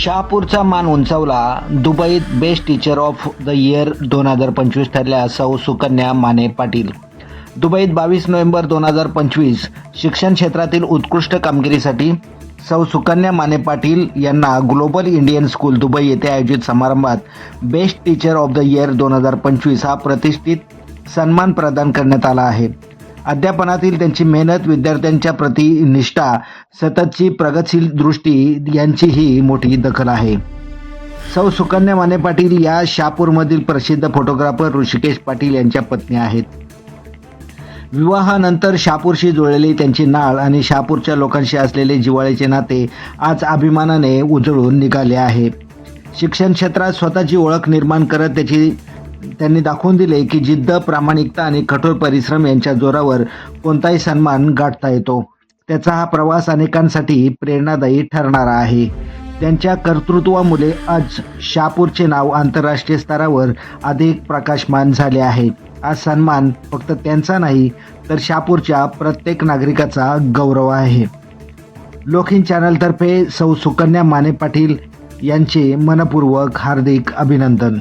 शहापूरचा मान उंचावला. दुबईत best teacher of the year दोन हजार पंचवीस ठरल्या सौ सुकन्या माने पाटील. दुबईत बावीस नोव्हेंबर दोन हजार पंचवीस शिक्षण क्षेत्रातील उत्कृष्ट कामगिरीसाठी सौ सुकन्या माने पाटील यांना ग्लोबल इंडियन स्कूल दुबई येथे आयोजित समारंभात best teacher of the year दोन हजार पंचवीस हा प्रतिष्ठित सन्मान प्रदान करण्यात आला आहे. अध्यापनातील त्यांची मेहनत विद्यार्थ्यांच्या प्रति निष्ठा सततची प्रगतशील दृष्टी यांची ही मोठी दखल आहे. सौ सुकन्या माने पाटील या शहापूरमधील प्रसिद्ध फोटोग्राफर ऋषिकेश पाटील यांच्या पत्नी आहेत. विवाहानंतर शहापूरशी जुळलेली त्यांची नाळ आणि शहापूरच्या लोकांशी असलेले जिव्हाळ्याचे नाते आज अभिमानाने उजळून निघाले आहे. शिक्षण क्षेत्रात स्वतःची ओळख निर्माण करत त्याची त्यांनी दाखवून दिले की जिद्द प्रामाणिकता आणि कठोर परिश्रम यांच्या जोरावर कोणताही सन्मान गाठता येतो. त्याचा हा प्रवास अनेकांसाठी प्रेरणादायी ठरणारा आहे. त्यांच्या कर्तृत्वामुळे आज शापूरचे नाव आंतरराष्ट्रीय स्तरावर अधिक प्रकाशमान झाले आहे. हा सन्मान फक्त त्यांचा नाही तर शापूरच्या प्रत्येक नागरिकाचा गौरव आहे. लोखिन चॅनलतर्फे सौ सुकन्या माने पाटील यांचे मनपूर्वक हार्दिक अभिनंदन.